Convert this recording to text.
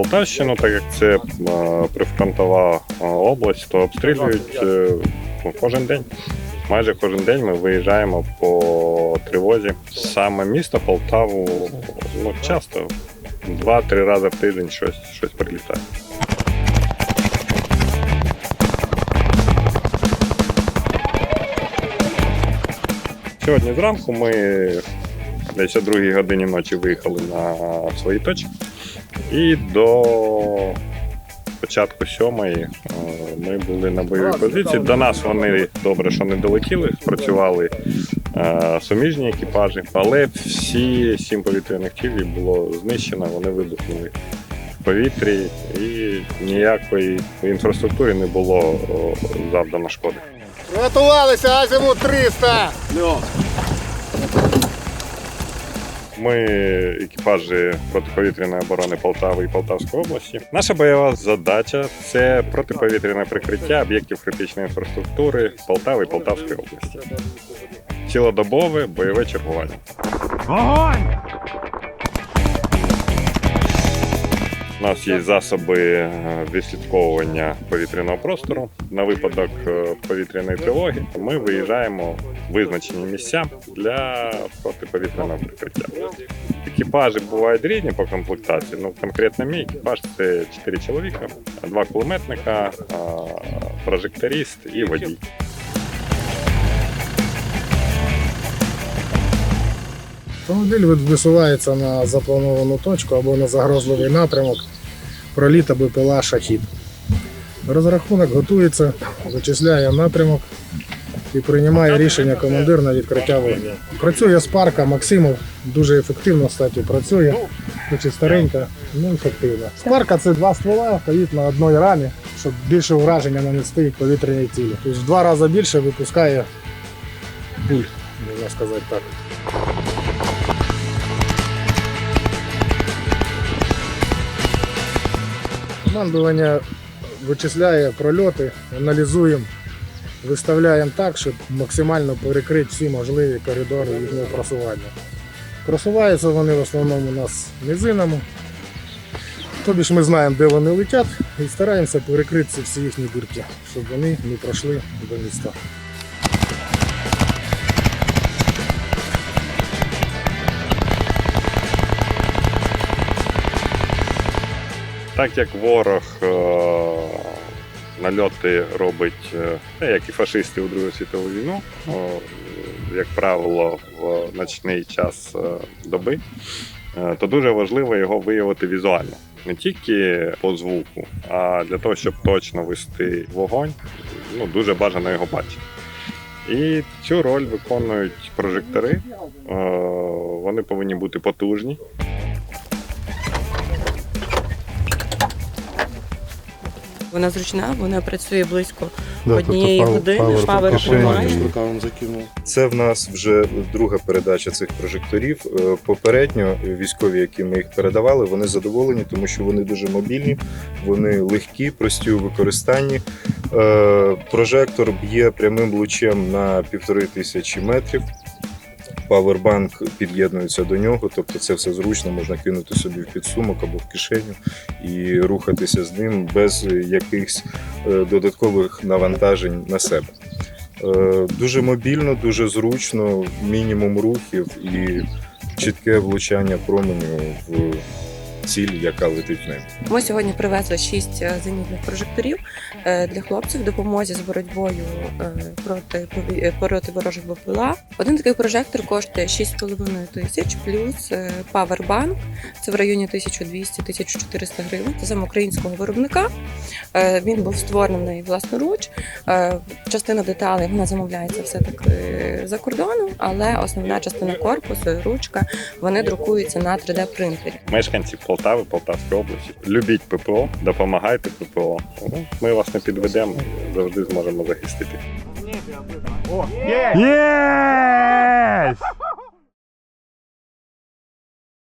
Полтавщину, так як це прифронтова область, то обстрілюють е, ну, кожен день. Майже кожен день ми виїжджаємо по тривозі. Саме місто Полтаву ну, часто два-три рази в тиждень щось, щось прилітає. Сьогодні зранку ми десь о другій годині ночі виїхали на свої точки. І до початку сьомої е, ми були на бойовій позиції. До нас вони добре, що не долетіли, спрацювали е, суміжні екіпажі, але всі сім повітряних цілей було знищено, вони вибухнули в повітрі і ніякої інфраструктури не було завдано шкоди. Готувалися, азимут 300! Ми екіпажі протиповітряної оборони Полтави і Полтавської області. Наша бойова задача це протиповітряне прикриття об'єктів критичної інфраструктури Полтави і Полтавської області. Цілодобове бойове чергування. У нас є засоби е, відслідковування повітряного простору на випадок е, повітряної тривоги. Ми виїжджаємо в визначені місця для протиповітряного прикриття. Екіпажі бувають різні по комплектації. Ну конкретно мій екіпаж це 4 чоловіка, два кулеметника, а, прожекторист і водій. Автомобіль висувається на заплановану точку або на загрозливий напрямок проліта БПЛА Шахід. Розрахунок готується, вичисляє напрямок і приймає рішення командир на відкриття вогню. Працює спарка Максимов, дуже ефективно кстати, працює, хоч і старенька, ну ефективно. Спарка це два ствола, стоїть на одній рамі, щоб більше враження нанести повітряній цілі. Тобто в два рази більше випускає пуль, можна сказати так. Командування вичисляє прольоти, аналізуємо, виставляємо так, щоб максимально перекрити всі можливі коридори їхнього просування. Просуваються вони в основному у нас низинами. Тобі ж ми знаємо, де вони летять, і стараємося перекрити всі їхні дірки, щоб вони не пройшли до міста. Так як ворог е, нальоти робить, е, як і фашисти у Другу світову війну, як правило, в ночний час е, доби, то дуже важливо його виявити візуально. Не тільки по звуку, а для того, щоб точно вести вогонь, ну, дуже бажано його бачити. І цю роль виконують прожектори. Вони повинні бути потужні, Вона зручна, вона працює близько Да, однієї тобто години. Павер закинув. Це в нас вже друга передача цих прожекторів. Е, Попередньо військові, які ми їх передавали, вони задоволені, тому що вони дуже мобільні, вони легкі, прості у використанні. Е, Прожектор б'є прямим лучем на півтори тисячі метрів. Павербанк під'єднується до нього, тобто це все зручно, можна кинути собі в підсумок або в кишеню і рухатися з ним без якихось е, додаткових навантажень на себе. Е, Дуже мобільно, дуже зручно, мінімум рухів і чітке влучання променю в ціль, яка летить в небі. Ми сьогодні привезли шість е, зенітних прожекторів е, для хлопців в допомозі з боротьбою е, проти проти ворожих БПЛА. Один такий прожектор коштує 6,5 тисяч плюс павербанк. Це в районі 1200-1400 гривень. Це саме українського виробника. Він був створений власноруч. Частина деталей вона замовляється все таки за кордоном, але основна частина корпусу, ручка, вони друкуються на 3D принтері. мешканці Полтави, Полтавської області. Любіть ППО, допомагайте ППО. Ми вас не підведемо, завжди зможемо захистити. Єсть!